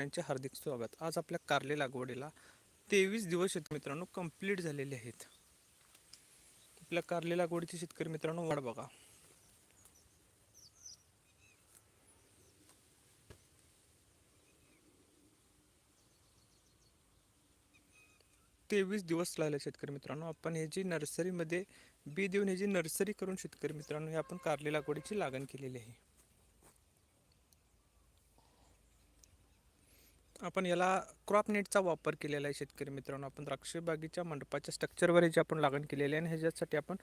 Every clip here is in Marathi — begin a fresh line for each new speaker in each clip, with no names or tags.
शेतकऱ्यांचे हार्दिक स्वागत. आज आपल्या कारले लागवडीला तेवीस दिवस शेत मित्रांनो कंप्लीट झालेले आहेत. आपल्या कारले लागवडीचे शेतकरी मित्रांनो वाढ बघा. तेवीस दिवस लागले शेतकरी मित्रांनो. आपण हे जी नर्सरीमध्ये बी देऊन हे जी नर्सरी करून शेतकरी मित्रांनो हे आपण कारले लागवडीची लागण केलेली आहे. आपण याला क्रॉप नेटचा वापर केलेला आहे शेतकरी मित्रांनो. आपण द्राक्ष बागेच्या मंडपाच्या स्ट्रक्चरवर याची आपण लागण केलेली आहे आणि ह्याच्यासाठी आपण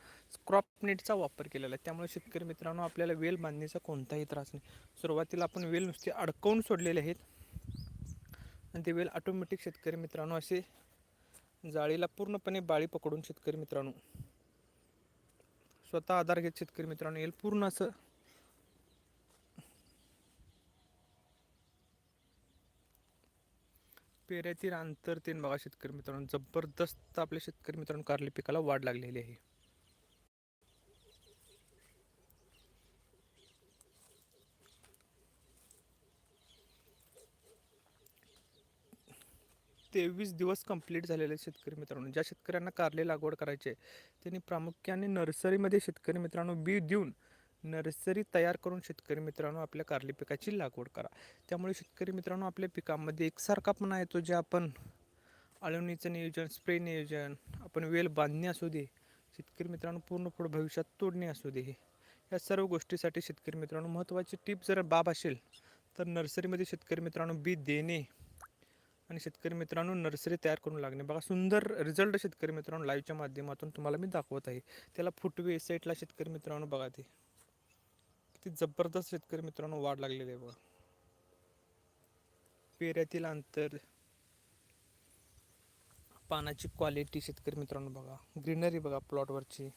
क्रॉप नेटचा वापर केलेला आहे. त्यामुळे शेतकरी मित्रांनो आपल्याला वेल बांधण्याचा कोणताही त्रास नाही. सुरुवातीला आपण वेल नुसते अडकवून सोडलेले आहेत. आणि ते वेल ऑटोमॅटिक शेतकरी मित्रांनो असे जाळीला पूर्णपणे बाळी पकडून शेतकरी मित्रांनो स्वतः आधार घेत शेतकरी मित्रांनो येईल पूर्ण असं पेऱ्यातील अंतर तीन बघा शेतकरी मित्रांनो. जबरदस्त आपल्या शेतकरी मित्रांनो कारली पिकाला वाढ लागलेली आहे. तेवीस दिवस कंप्लीट झालेले शेतकरी मित्रांनो. ज्या शेतकऱ्यांना कारले लागवड करायची आहे त्यांनी प्रामुख्याने नर्सरीमध्ये शेतकरी मित्रांनो बी देऊन नर्सरी तयार करून शेतकरी मित्रांनो आपल्या कारली पिकाची लागवड करा. त्यामुळे शेतकरी मित्रांनो आपल्या पिकामध्ये एकसारखापणा येतो जे आपण आळवणीचं नियोजन स्प्रे नियोजन आपण वेल बांधणे असू दे शेतकरी मित्रांनो पूर्ण पुढे भविष्यात तोडणे असू दे या सर्व गोष्टीसाठी शेतकरी मित्रांनो महत्त्वाची टीप जर बाब असेल तर नर्सरीमध्ये शेतकरी मित्रांनो बी देणे आणि शेतकरी मित्रांनो नर्सरी तयार करून लागणे. बघा सुंदर रिझल्ट शेतकरी मित्रांनो लाईव्हच्या माध्यमातून तुम्हाला मी दाखवत आहे. त्याला फुटवे साईटला शेतकरी मित्रांनो बघा ते. किती जबरदस्त शेतकरी मित्रांनो वाढ लागलेली आहे बघा. पेऱ्यातील अंतर पानाची क्वालिटी शेतकरी मित्रांनो बघा. ग्रीनरी बघा प्लॉटवरची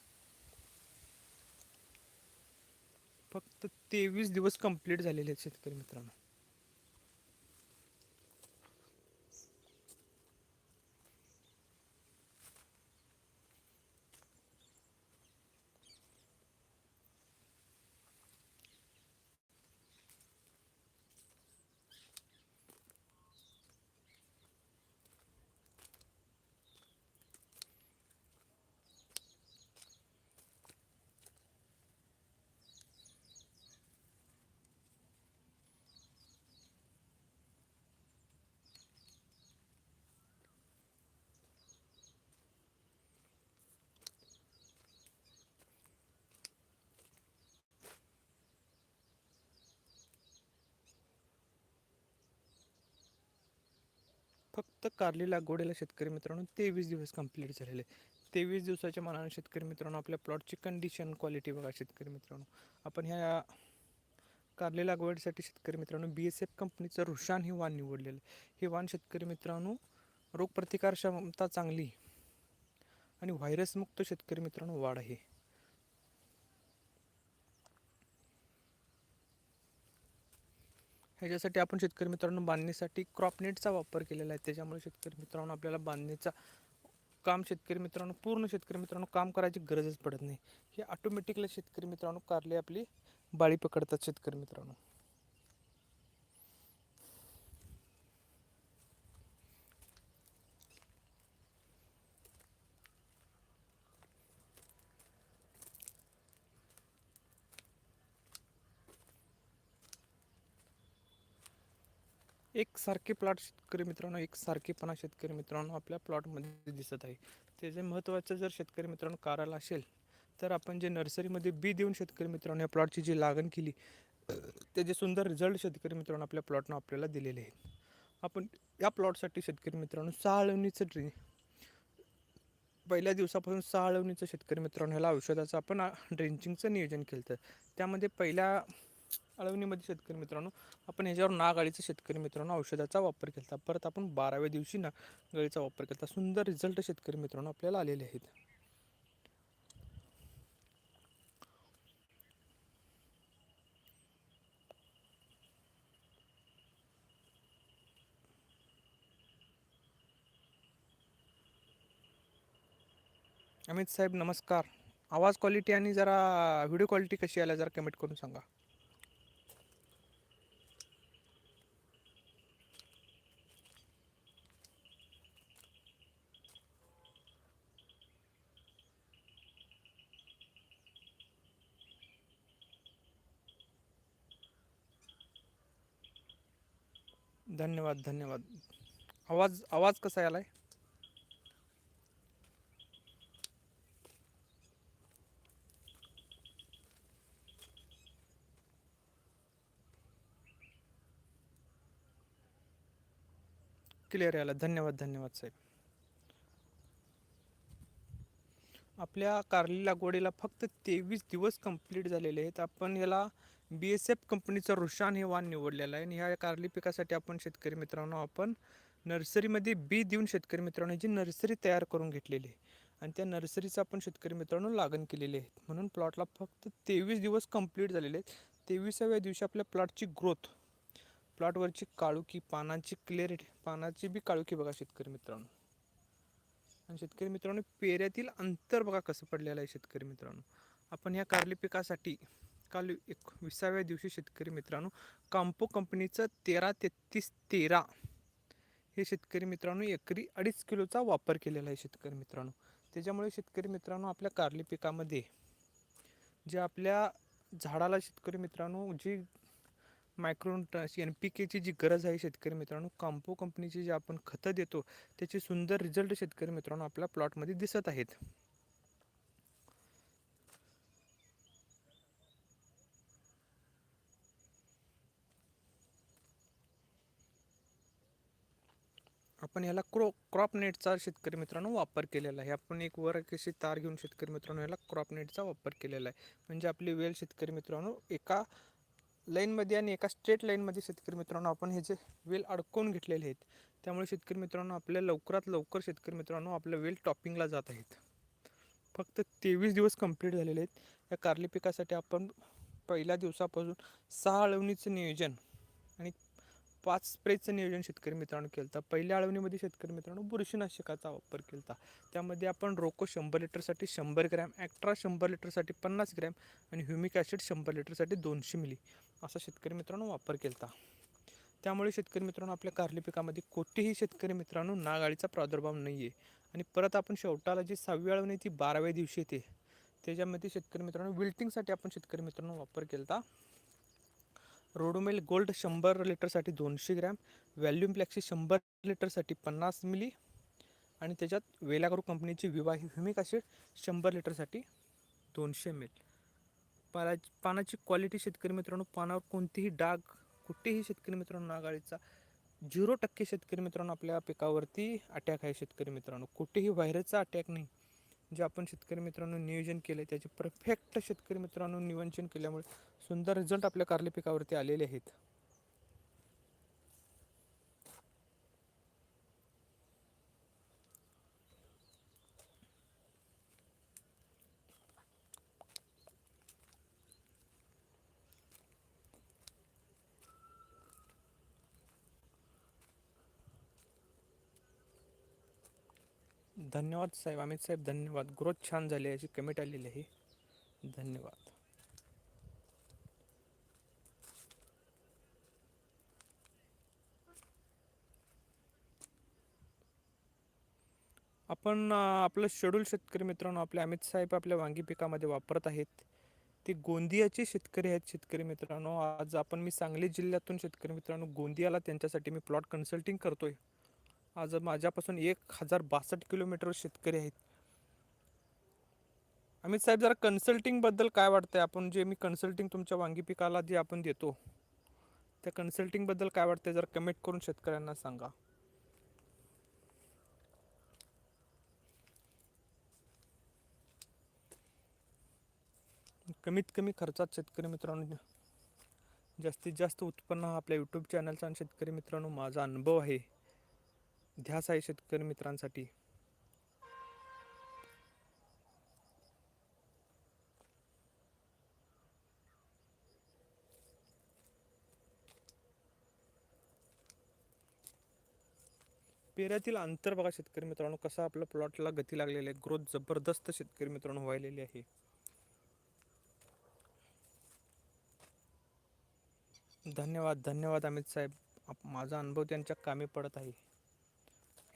फक्त तेवीस दिवस कंप्लीट झालेले आहेत शेतकरी मित्रांनो. फक्त कारली लागवडीला शेतकरी मित्रांनो तेवीस दिवस कंप्लीट झालेले तेवीस दिवसाच्या मानाने शेतकरी मित्रांनो आपल्या प्लॉटची कंडिशन क्वालिटी बघा शेतकरी मित्रांनो. आपण ह्या कारली लागवडीसाठी शेतकरी मित्रांनो बी एस एफ कंपनीचं रुशान हे वाण निवडलेलं हे वाण शेतकरी मित्रांनो रोगप्रतिकार क्षमता चांगली आणि व्हायरसमुक्त शेतकरी मित्रांनो वाढ आहे. ह्याच्यासाठी आपण शेतकरी मित्रांनो बांधणीसाठी क्रॉपनेटचा वापर केलेला आहे. त्याच्यामुळे शेतकरी मित्रांनो आपल्याला बांधणीचा काम शेतकरी मित्रांनो पूर्ण शेतकरी मित्रांनो काम करायची गरजच पडत नाही. हे ऑटोमॅटिकली शेतकरी मित्रांनो कारले आपली बाळी पकडतात शेतकरी मित्रांनो. एक सारखे प्लॉट शेतकरी मित्रांनो एक सारखेपणा शेतकरी मित्रांनो आपल्या प्लॉटमध्ये दिसत आहे. त्याचे महत्त्वाचं जर शेतकरी मित्रांनो कारण असेल तर आपण जे नर्सरीमध्ये बी देऊन शेतकरी मित्रांनो या प्लॉटची जी लागण केली त्याचे सुंदर रिझल्ट शेतकरी मित्रांनो आपल्या प्लॉटनं आपल्याला दिलेले आहेत. आपण या प्लॉटसाठी शेतकरी मित्रांनो साळवणीचं ड्री पहिल्या दिवसापासून साळवणीचं शेतकरी मित्रांनो ह्याला औषधाचं आपण ड्रेंचिंगचं नियोजन केलं तर त्यामध्ये पहिल्या अळवणीमध्ये शेतकरी मित्रांनो आपण ह्याच्यावर नागाळीचं शेतकरी मित्रांनो औषधाचा वापर केला परत आपण बाराव्या दिवशी नागाळीचा वापर केला सुंदर रिझल्ट शेतकरी मित्रांनो आपल्याला आलेले आहेत. अमित साहेब नमस्कार. आवाज क्वालिटी आणि जरा व्हिडिओ क्वालिटी कशी आल्या जरा कमेंट करून सांगा. धन्यवाद धन्यवाद. आवाज आवाज कसा यालाय? क्लिअर याला धन्यवाद धन्यवाद साहेब. आपल्या कारली लागवडीला फक्त तेवीस दिवस कंप्लीट झालेले आहेत. आपण याला बी एस एफ कंपनीचं रुशान हे वाण निवडलेलं आहे. आणि ह्या कारली पिकासाठी आपण शेतकरी मित्रांनो आपण नर्सरीमध्ये बी देऊन शेतकरी मित्रांनो जी नर्सरी तयार करून घेतलेली आहे. आणि त्या नर्सरीचं आपण शेतकरी मित्रांनो लागण केलेली आहे. म्हणून प्लॉटला फक्त तेवीस दिवस कंप्लीट झालेले आहेत. तेविसाव्या दिवशी आपल्या प्लॉटची ग्रोथ प्लॉटवरची काळुकी पानांची क्लिअरिटी पानाची बी काळुकी बघा शेतकरी मित्रांनो. आणि शेतकरी मित्रांनो पेऱ्यातील अंतर बघा कसं पडलेलं आहे शेतकरी मित्रांनो. आपण ह्या कारली पिकासाठी काल एक विसाव्या दिवशी शेतकरी मित्रांनो कांपो कंपनीचं तेरा तेहतीस तेरा हे शेतकरी मित्रांनो एकरी अडीच किलोचा वापर केलेला आहे शेतकरी मित्रांनो. त्याच्यामुळे शेतकरी मित्रांनो आपल्या कारली पिकामध्ये जे आपल्या झाडाला शेतकरी मित्रांनो जी मायक्रोन एन पी केची जी गरज आहे शेतकरी मित्रांनो काम्पो कंपनीची जे आपण खतं देतो त्याचे सुंदर रिझल्ट शेतकरी मित्रांनो आपल्या प्लॉटमध्ये दिसत आहेत. आपण ह्याला क्रो क्रॉप नेटचा शेतकरी मित्रांनो वापर केलेला आहे. आपण एक वर कशी तार घेऊन शेतकरी मित्रांनो ह्याला क्रॉप नेटचा वापर केलेला आहे. म्हणजे आपली वेल शेतकरी मित्रांनो एका लाईनमध्ये आणि एका स्ट्रेट लाईनमध्ये शेतकरी मित्रांनो आपण हे जे वेल अडकवून घेतलेले आहेत त्यामुळे शेतकरी मित्रांनो आपल्या लवकरात लवकर शेतकरी मित्रांनो आपल्या वेल टॉपिंगला जात आहेत. फक्त तेवीस दिवस कंप्लीट झालेले आहेत. या कारली पिकासाठी आपण पहिल्या दिवसापासून सहा अळवणीचं नियोजन आणि पाच स्प्रेचं नियोजन शेतकरी मित्रांनो केलं होतं पहिल्या अळवणीमध्ये शेतकरी मित्रांनो बुरशीनाशकाचा वापर केला होता त्यामध्ये आपण रोको शंभर लिटरसाठी शंभर ग्रॅम ॲक्ट्रा शंभर लिटरसाठी पन्नास ग्रॅम आणि ह्युमिक ॲसिड शंभर लिटरसाठी दोनशे मिली असा शेतकरी मित्रांनो वापर केला होता त्यामुळे शेतकरी मित्रांनो आपल्या कारली पिकामध्ये कोठेही शेतकरी मित्रांनो नागाळीचा प्रादुर्भाव नाही आहे आणि परत आपण शेवटाला जी सहावी अळवणी ती बाराव्या दिवशी येते. त्याच्यामध्ये शेतकरी मित्रांनो विल्टिंगसाठी आपण शेतकरी मित्रांनो वापर केला होता रोडोमेल गोल्ड शंभर लिटरसाठी दोनशे ग्रॅम व्हॅल्यूम प्लॅक्सी शंभर लिटरसाठी पन्नास मिली आणि त्याच्यात वेलागरू कंपनीची विवाही ह्युमिक ॲसिड शंभर लिटरसाठी दोनशे एम एल पाला पानाची क्वालिटी शेतकरी मित्रांनो पानावर कोणतेही डाग कुठेही शेतकरी मित्रांनो नागाळीचा झिरो टक्के शेतकरी मित्रांनो आपल्या पिकावरती अटॅक आहे शेतकरी मित्रांनो. कुठेही व्हायरसचा अटॅक नाही. जे आपण शेतकरी मित्रांनो नियोजन केलं त्याचे परफेक्ट शेतकरी मित्रांनो नियोजन केल्यामुळे सुंदर रिझल्ट आपल्या कारले पिकावरती आलेले आहेत. धन्यवाद साहेब अमित साहेब धन्यवाद. ग्रोथ छान झाली याची कमेंट आलेली आहे. धन्यवाद. आपण आपलं शेड्यूल शेतकरी मित्रांनो आपले अमित साहेब आपल्या वांगी पिकामध्ये वापरत आहेत. ते गोंदियाचे शेतकरी आहेत शेतकरी मित्रांनो. आज आपण मी सांगली जिल्ह्यातून शेतकरी मित्रांनो गोंदियाला त्यांच्यासाठी मी प्लॉट कन्सल्टिंग करतोय. आज माझ्यापासून एक हजार बासष्ट किलोमीटर शेतकरी आहेत. अमित साहेब जरा कन्सल्टिंगबद्दल काय काय वाटतंय? आपण जे मी कन्सल्टिंग तुमच्या वांगी पिकाला जे आपण देतो त्या कन्सल्टिंगबद्दल काय काय वाटतंय? जरा कमेंट करून शेतकऱ्यांना सांगा. कमीत कमी खर्चात शेतकरी मित्रांनो जास्तीत जास्त उत्पन्न हा आपल्या यूट्यूब चॅनलचा आणि शेतकरी मित्रांनो माझा अनुभव आहे. ध्यास आहे शेतकरी मित्रांसाठी. पेऱ्यातील अंतर बघा शेतकरी मित्रांनो कसं आपल्या प्लॉटला गती लागलेली आहे. ग्रोथ जबरदस्त शेतकरी मित्रांनो व्हायलेली आहे. धन्यवाद धन्यवाद अमित साहेब. माझा अनुभव त्यांच्या कामी पडत आहे.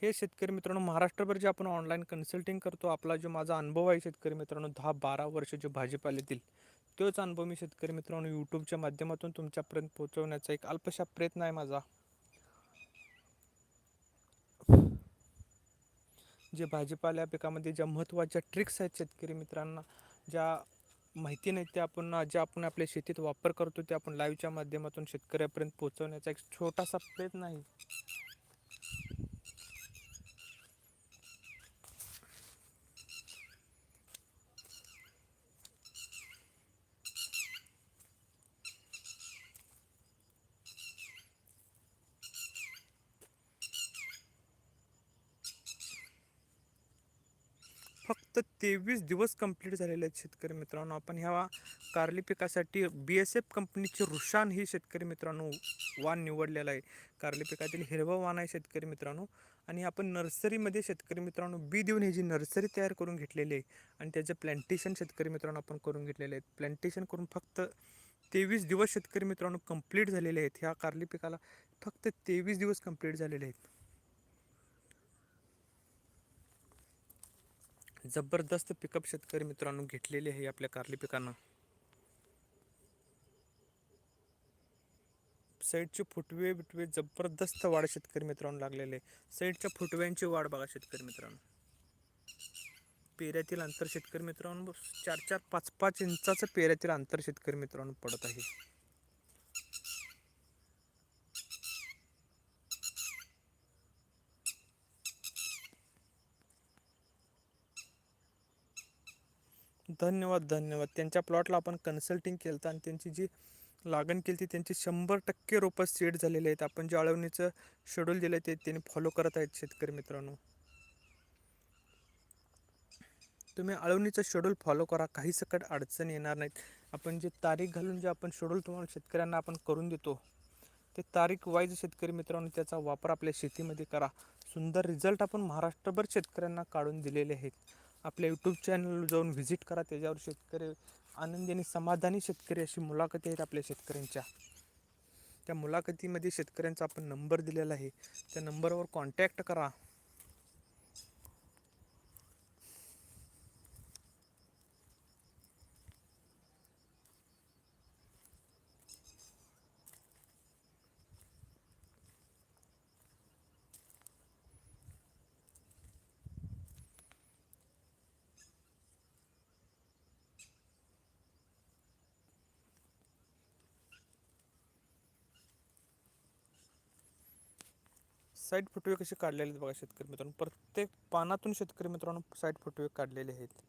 हे शेतकरी मित्रांनो महाराष्ट्रभर जे आपण ऑनलाईन कन्सल्टिंग करतो आपला जो माझा अनुभव आहे शेतकरी मित्रांनो दहा बारा वर्ष जे भाजीपाल्यातील तोच अनुभव मी शेतकरी मित्रांनो यूट्यूबच्या माध्यमातून तुमच्यापर्यंत पोहोचवण्याचा एक अल्पशा प्रयत्न आहे माझा. जे भाजीपाल्या पिकामध्ये ज्या महत्त्वाच्या ट्रिक्स आहेत शेतकरी मित्रांना ज्या माहिती नाही ते आपण ज्या आपण आपल्या शेतीत वापर करतो ते आपण लाईव्हच्या माध्यमातून शेतकऱ्यापर्यंत पोहोचवण्याचा एक छोटासा प्रयत्न आहे. फक्त तेवीस दिवस कंप्लीट झालेले आहेत शेतकरी मित्रांनो. आपण ह्या कारली पिकासाठी बी एस एफ कंपनीचे रुशान ही शेतकरी मित्रांनो वाण निवडलेला आहे. कारली पिकातील हिरवं वाण आहे शेतकरी मित्रांनो. आणि आपण नर्सरीमध्ये शेतकरी मित्रांनो बी देऊन ही जी नर्सरी तयार करून घेतलेली आहे आणि त्याचं प्लॅन्टेशन शेतकरी मित्रांनो आपण करून घेतलेले आहेत प्लॅन्टेशन करून फक्त तेवीस दिवस शेतकरी मित्रांनो कंप्लीट झालेले आहेत. ह्या कारली पिकाला फक्त तेवीस दिवस कंप्लीट झालेले आहेत. जबरदस्त पिकअप शेतकरी मित्रांनो घेतलेले आहे आपल्या कारली पिकांना. साईडचे फुटवे बिटवे जबरदस्त वाढ शेतकरी मित्रांनो लागलेले आहे. साईडच्या फुटव्यांची वाढ बघा शेतकरी मित्रांनो. पेऱ्यातील अंतर शेतकरी मित्रांनो चार चार पाच पाच इंचाचं पेऱ्यातील अंतर शेतकरी मित्रांनो पडत आहे. धन्यवाद धन्यवाद. त्यांच्या प्लॉटला आपण कन्सल्टिंग केलं होतं आणि त्यांची जी लागण केली ती त्यांची शंभर टक्के रोपं सेट झालेले आहेत. आपण जे अळवणीचं शेड्यूल दिलं ते त्यांनी फॉलो करत आहेत शेतकरी मित्रांनो. तुम्ही अळवणीचं शेड्यूल फॉलो करा. काही सकट अडचण येणार नाहीत. आपण जे तारीख घालून जे आपण शेड्यूल तुम्हाला शेतकऱ्यांना आपण करून देतो ते तारीख वाईज शेतकरी मित्रांनो त्याचा वापर आपल्या शेतीमध्ये करा. सुंदर रिझल्ट आपण महाराष्ट्रभर शेतकऱ्यांना काढून दिलेले आहेत. आपल्या यूट्यूब चॅनल जाऊन व्हिजिट करा. त्याच्यावर शेतकरी आनंदी आणि समाधानी शेतकरी अशी मुलाखती आहेत आपल्या शेतकऱ्यांच्या. त्या मुलाखतीमध्ये शेतकऱ्यांचा आपण नंबर दिलेला आहे. त्या नंबरवर कॉन्टॅक्ट करा. साईड फुटवे कसे काढलेले आहेत बघा शेतकरी मित्रांनो? प्रत्येक पानातून शेतकरी मित्रांनो साईड फुटवे काढलेले आहेत.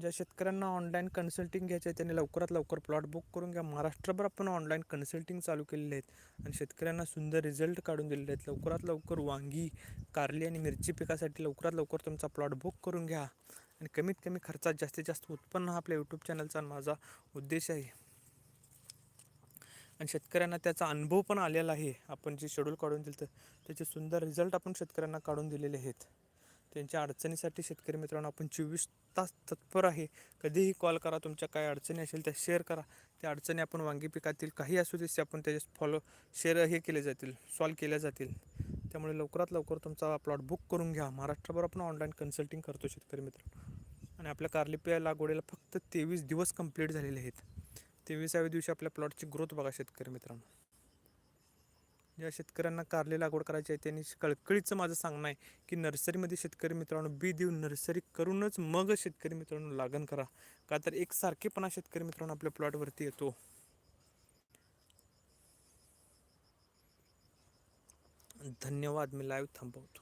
ज्या शेतकऱ्यांना ऑनलाईन कन्सल्टिंग घ्यायचे आहे त्यांनी लवकरात लवकर प्लॉट बुक करून घ्या. महाराष्ट्रभर आपण ऑनलाईन कन्सल्टिंग चालू केलेले आहेत. आणि शेतकऱ्यांना सुंदर रिझल्ट काढून दिलेले आहेत. लवकरात लवकर वांगी कारली आणि मिरची पिकासाठी लवकरात लवकर तुमचा प्लॉट बुक करून घ्या. आणि कमीत कमी खर्चात जास्तीत जास्त उत्पन्न हा आपल्या यूट्यूब चॅनलचा माझा उद्देश आहे. आणि शेतकऱ्यांना त्याचा अनुभव पण आलेला आहे. आपण जे शेड्यूल काढून दिलं तर त्याचे सुंदर रिझल्ट आपण शेतकऱ्यांना काढून दिलेले आहेत. त्यांच्या अडचणीसाठी शेतकरी मित्रांनो आपण चोवीस तास तत्पर आहे. कधीही कॉल करा तुमच्या काय अडचणी असेल त्या शेअर करा. त्या अडचणी आपण वांगी पिकातील काही असू दे आपण त्याचे फॉलो शेअर हे केले जातील सॉल्व केल्या जातील. त्यामुळे लवकरात लवकर तुमचा प्लॉट बुक करून घ्या. महाराष्ट्रभर आपण ऑनलाईन कन्सल्टिंग करतो शेतकरी मित्र आणि आपल्या कारलिपिया लागवडीला फक्त तेवीस दिवस कंप्लीट झालेले आहेत. तेवीसाव्या दिवशी आपल्या प्लॉटची ग्रोथ बघा शेतकरी मित्रांनो. ज्या शेतकऱ्यांना कारली लागवड करायची आहे त्यांनी कळकळीचं माझं सांगणं आहे की नर्सरीमध्ये शेतकरी मित्रांनो बी देऊन नर्सरी करूनच मग शेतकरी मित्रांनो लागण करा. का तर एक सारखेपणा शेतकरी मित्रांनो आपल्या प्लॉटवरती येतो. धन्यवाद मी लाईव्ह थांबवतो.